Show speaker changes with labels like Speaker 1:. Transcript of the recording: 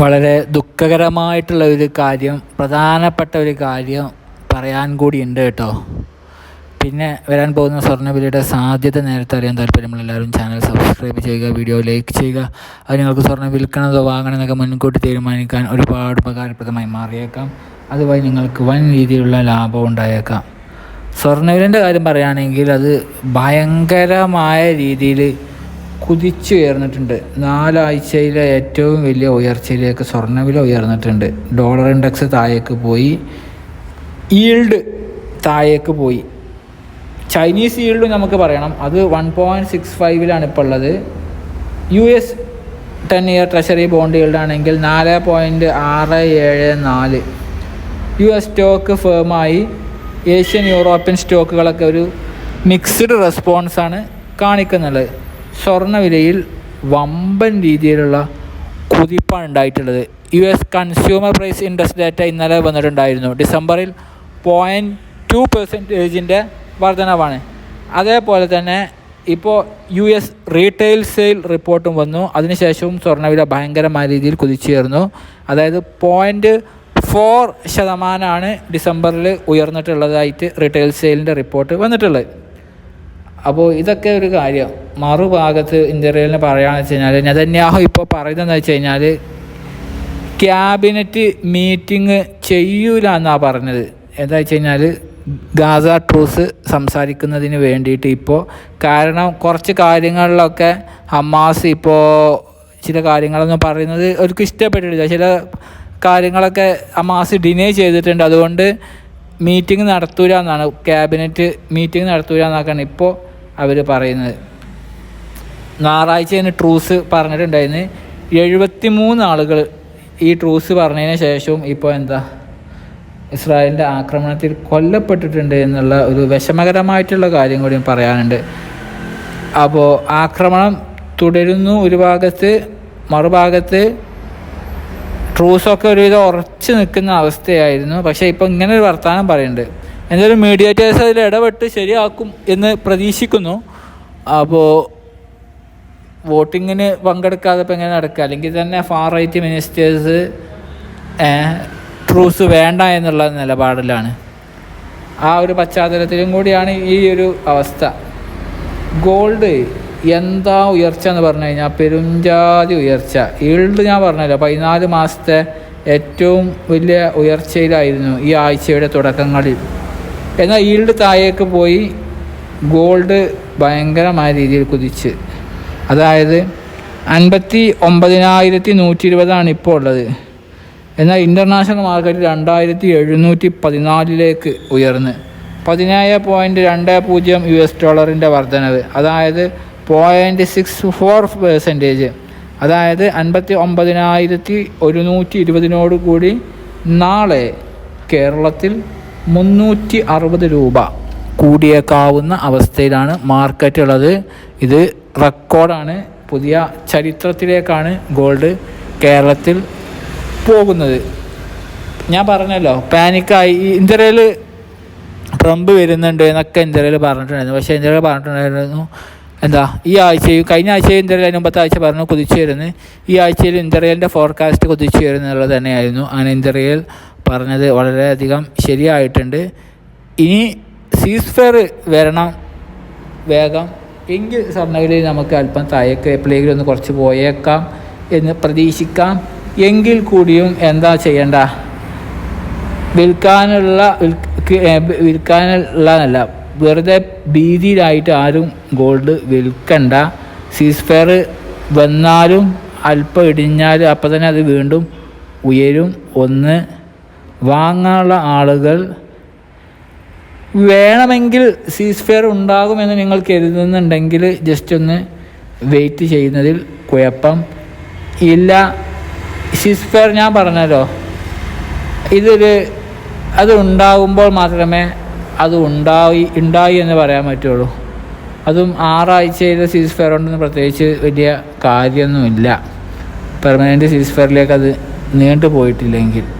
Speaker 1: വളരെ ദുഃഖകരമായിട്ടുള്ള ഒരു കാര്യം പ്രധാനപ്പെട്ട ഒരു കാര്യം പറയാൻ കൂടി ഉണ്ട് കേട്ടോ. പിന്നെ വരാൻ പോകുന്ന സ്വർണവിലയുടെ സാധ്യത നേരത്തെ അറിയാൻ താല്പര്യമുള്ള എല്ലാവരും ചാനൽ സബ്സ്ക്രൈബ് ചെയ്യുക വീഡിയോ ലൈക്ക് ചെയ്യുക. അത് നിങ്ങൾക്ക് സ്വർണം വിൽക്കണതോ വാങ്ങണമെന്നൊക്കെ മുൻകൂട്ടി തീരുമാനിക്കാൻ ഒരുപാട് ഉപകാരപ്രദമായി മാറിയേക്കാം. അതുവഴി നിങ്ങൾക്ക് വൻ രീതിയിലുള്ള ലാഭം ഉണ്ടായേക്കാം. സ്വർണവിലന്റെ കാര്യം പറയുകയാണെങ്കിൽ അത് ഭയങ്കരമായ രീതിയിൽ കുതിച്ചുയർന്നിട്ടുണ്ട് നാലാഴ്ചയിലെ ഏറ്റവും വലിയ ഉയർച്ചയിലേക്ക് സ്വർണവില ഉയർന്നിട്ടുണ്ട്. ഡോളർ ഇൻഡെക്സ് താഴേക്ക് പോയി. ഈൽഡ് താഴേക്ക് പോയി. ചൈനീസ് ഈൽഡ് നമുക്ക് പറയണം. അത് വൺ പോയിന്റ് സിക്സ് ഫൈവിലാണ് ഇപ്പോൾ ഉള്ളത്. U S ten year treasury bond yield ആണെങ്കിൽ നാല് പോയിന്റ് ആറ് ഏഴ് നാല്. യു എസ് സ്റ്റോക്ക് ഫേമായി ഏഷ്യൻ യൂറോപ്യൻ സ്റ്റോക്കുകളൊക്കെ ഒരു മിക്സ്ഡ് റെസ്പോൺസാണ് കാണിക്കുന്നത്. സ്വർണവിലയിൽ വമ്പൻ രീതിയിലുള്ള കുതിപ്പാണ് ഉണ്ടായിട്ടുള്ളത്. U S consumer price index data ഇന്നലെ വന്നിട്ടുണ്ടായിരുന്നു. ഡിസംബറിൽ പോയിന്റ് ടു പെർസെന്റേജിന്റെ വർധനവാണ്. അതേപോലെ തന്നെ ഇപ്പോൾ യു എസ് റീറ്റെയിൽ സെയിൽ റിപ്പോർട്ടും വന്നു. അതിനുശേഷവും സ്വർണവില ഭയങ്കരമായ രീതിയിൽ കുതിച്ചുയർന്നു. അതായത് പോയിന്റ് ഫോർ ശതമാനമാണ് ഡിസംബറിൽ ഉയർന്നിട്ടുള്ളതായിട്ട് റീറ്റെയിൽ സെയിലിന്റെ റിപ്പോർട്ട് വന്നിട്ടുള്ളത്. അപ്പോൾ ഇതൊക്കെ ഒരു കാര്യം. മറുഭാഗത്ത് ഇന്റർവ്യൂവിന് പറയുകയാണെന്ന് വെച്ച് കഴിഞ്ഞാൽ നെതന്യാഹു ഇപ്പോൾ പറയുന്നതെന്ന് വെച്ച് കഴിഞ്ഞാൽ ക്യാബിനറ്റ് മീറ്റിംഗ് ചെയ്യൂല എന്നാണ് പറഞ്ഞത്. എന്താ വെച്ച് കഴിഞ്ഞാൽ ഗാസ ട്രൂസ് സംസാരിക്കുന്നതിന് വേണ്ടിയിട്ട് ഇപ്പോൾ കാരണം കുറച്ച് കാര്യങ്ങളിലൊക്കെ ഹമാസ് ഇപ്പോൾ ചില കാര്യങ്ങളെന്ന് പറയുന്നത് അവർക്ക് ഇഷ്ടപ്പെട്ടിട്ടില്ല. ചില കാര്യങ്ങളൊക്കെ ഹമാസ് ഡിനേ ചെയ്തിട്ടുണ്ട്. അതുകൊണ്ട് മീറ്റിംഗ് നടത്തൂല എന്നാണ്. ക്യാബിനറ്റ് മീറ്റിംഗ് നടത്തൂല എന്നൊക്കെയാണ് ഇപ്പോൾ അവർ പറയുന്നത്. ഞായറാഴ്ച തന്നെ ട്രൂസ് പറഞ്ഞിട്ടുണ്ടായിരുന്നു. എഴുപത്തി മൂന്ന് ആളുകൾ ഈ ട്രൂസ് പറഞ്ഞതിന് ശേഷവും ഇപ്പോൾ എന്താ ഇസ്രായേലിന്റെ ആക്രമണത്തിൽ കൊല്ലപ്പെട്ടിട്ടുണ്ട് എന്നുള്ള ഒരു വിഷമകരമായിട്ടുള്ള കാര്യം കൂടി പറയാനുണ്ട്. അപ്പോൾ ആക്രമണം തുടരുന്നു ഒരു ഭാഗത്ത് മറുഭാഗത്ത് ട്രൂസൊക്കെ ഒരുവിധം ഉറച്ചു നിൽക്കുന്ന അവസ്ഥയായിരുന്നു. പക്ഷേ ഇപ്പോൾ ഇങ്ങനെ ഒരു വർത്തമാനം പറയുന്നുണ്ട്. എന്തായാലും മീഡിയേറ്റേഴ്സ് അതിൽ ഇടപെട്ട് ശരിയാക്കും എന്ന് പ്രതീക്ഷിക്കുന്നു. അപ്പോൾ വോട്ടിങ്ങിന് പങ്കെടുക്കാതെ ഇപ്പം എങ്ങനെ നടക്കുക? അല്ലെങ്കിൽ തന്നെ ഫാർ റൈറ്റ് മിനിസ്റ്റേഴ്സ് ട്രൂസ് വേണ്ട എന്നുള്ള നിലപാടിലാണ്. ആ ഒരു പശ്ചാത്തലത്തിലും കൂടിയാണ് ഈ ഒരു അവസ്ഥ. ഗോൾഡ് എന്താ ഉയർച്ച എന്ന് പറഞ്ഞു കഴിഞ്ഞാൽ പെരുംജാതി ഉയർച്ച. ഈൾഡ് ഞാൻ പറഞ്ഞല്ലോ പതിനാല് മാസത്തെ ഏറ്റവും വലിയ ഉയർച്ചയിലായിരുന്നു ഈ ആഴ്ചയുടെ തുടക്കങ്ങളിൽ. എന്നാൽ ഈൽഡ് താഴേക്ക് പോയി ഗോൾഡ് ഭയങ്കരമായ രീതിയിൽ കുതിച്ച്. അതായത് അൻപത്തി ഒമ്പതിനായിരത്തി നൂറ്റി ഇരുപതാണ് ഇപ്പോൾ ഉള്ളത്. എന്നാൽ ഇന്റർനാഷണൽ മാർക്കറ്റ് രണ്ടായിരത്തി എഴുന്നൂറ്റി പതിനാലിലേക്ക് ഉയർന്ന്. പതിനേഴ് പോയിന്റ് രണ്ട് പൂജ്യം യു എസ് ഡോളറിന്റെ വർധനവ്. അതായത് പോയിന്റ് സിക്സ് ഫോർ പെർസെന്റേജ് അതായത് അൻപത്തി ഒമ്പതിനായിരത്തി ഒരുന്നൂറ്റി ഇരുപതിനോട് കൂടി നാളെ കേരളത്തിൽ മുന്നൂറ്റി അറുപത് രൂപ കൂടിയേക്കാവുന്ന അവസ്ഥയിലാണ് മാർക്കറ്റ് ഉള്ളത് ഇത് റെക്കോർഡാണ്. പുതിയ ചരിത്രത്തിലേക്കാണ് ഗോൾഡ് കേരളത്തിൽ പോകുന്നത്. ഞാൻ പറഞ്ഞല്ലോ പാനിക്കായി. ഇന്ത്യയിൽ ട്രംപ് വരുന്നുണ്ട് എന്നൊക്കെ ഇന്ത്യയിൽ പറഞ്ഞിട്ടുണ്ടായിരുന്നു. പക്ഷേ ഇന്ത്യയിൽ പറഞ്ഞിട്ടുണ്ടായിരുന്നു എന്താ ഈ ആഴ്ചയും കഴിഞ്ഞ ആഴ്ചയും ഇന്ത്യയിൽ അതിന് മുമ്പത്തെ ആഴ്ച പറഞ്ഞു കുതിച്ചു വരുന്നത്. ഈ ആഴ്ചയിൽ ഇന്ത്യയിലിന്റെ ഫോർകാസ്റ്റ് കുതിച്ചു വരുന്നുള്ളത് തന്നെയായിരുന്നു. അങ്ങനെ ഇന്ത്യയിൽ പറഞ്ഞത് വളരെയധികം ശരിയായിട്ടുണ്ട്. ഇനി സീസ് ഫെയർ വരണം. വേഗം. എങ്കിൽ സ്വർണവിലയിൽ നമുക്ക് അല്പം താഴേക്ക് എപ്പോഴെങ്കിലും ഒന്ന് കുറച്ച് പോയേക്കാം എന്ന് പ്രതീക്ഷിക്കാം. എങ്കിൽ കൂടിയും എന്താ ചെയ്യേണ്ട? വിൽക്കാനുള്ള വിൽക്കാനുള്ളതല്ല വെറുതെ ഭീതിയിലായിട്ട് ആരും ഗോൾഡ് വിൽക്കണ്ട. സീസ് ഫെയർ വന്നാലും അല്പം ഇടിഞ്ഞാലും അപ്പം തന്നെ അത് വീണ്ടും ഉയരും. ഒന്ന് വാങ്ങാനുള്ള ആളുകൾ വേണമെങ്കിൽ സീസ് ഫെയർ ഉണ്ടാകുമെന്ന് നിങ്ങൾ കരുതുന്നുണ്ടെങ്കിൽ ജസ്റ്റ് ഒന്ന് വെയിറ്റ് ചെയ്യുന്നതിൽ കുഴപ്പം ഇല്ല. സീസ് ഫെയർ ഞാൻ പറഞ്ഞല്ലോ. ഇതൊരു അത് ഉണ്ടാകുമ്പോൾ മാത്രമേ അത് ഉണ്ടായി ഉണ്ടായി എന്ന് പറയാൻ പറ്റുള്ളൂ. അതും ആറാഴ്ചയിലെ സീസ് ഫെയർ ഉണ്ടെന്ന് പ്രത്യേകിച്ച് വലിയ കാര്യമൊന്നുമില്ല. പെർമനന്റ് സീസ് ഫെയറിലേക്ക് അത് നീണ്ടു പോയിട്ടില്ലെങ്കിൽ